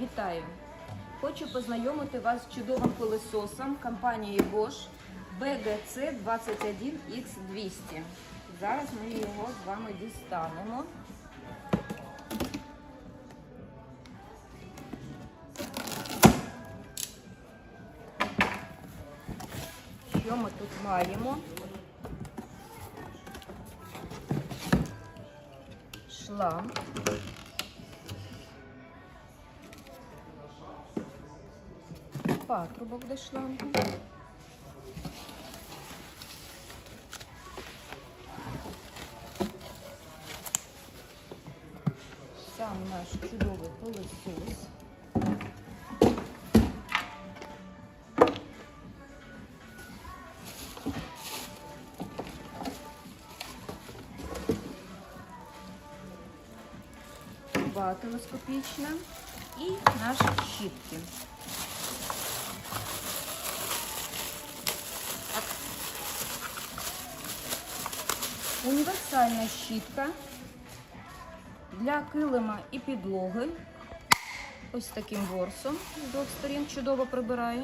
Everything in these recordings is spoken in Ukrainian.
Вітаю! Хочу познайомити вас з чудовим пилососом компанії Bosch BGC 21X200. Зараз ми його з вами дістанемо. Що ми тут маємо? Шланг. Патрубок до шлангу. Сам наш чудовий пилосос. Телескопічна і наші щітки. Універсальна щітка для килима і підлоги. Ось таким ворсом з двох сторін чудово прибирає.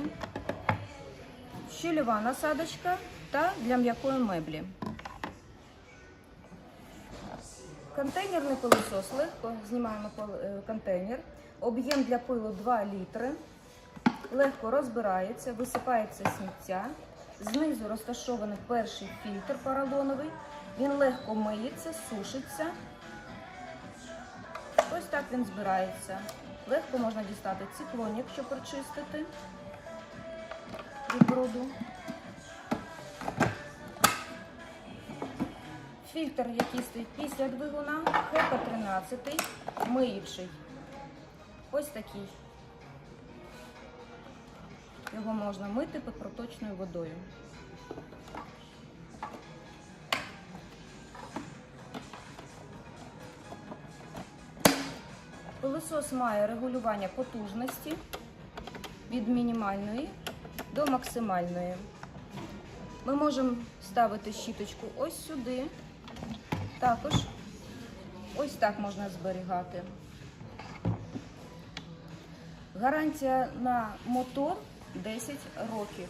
Щільова насадочка та для м'якої меблі. Контейнерний пилосос легко знімаємо е, контейнер. Об'єм для пилу 2 літри. Легко розбирається, висипається сміття. Знизу розташований перший фільтр поролоновий. Він легко миється, сушиться. Ось так він збирається. Легко можна дістати циклон, якщо прочистити від бруду. Фільтр, який стоїть після двигуна, ХЕПА 13, миючий. Ось такий. Його можна мити під проточною водою. Пилосос має регулювання потужності від мінімальної до максимальної. Ми можемо ставити щіточку ось сюди. Також ось так можна зберігати. Гарантія на мотор 10 років.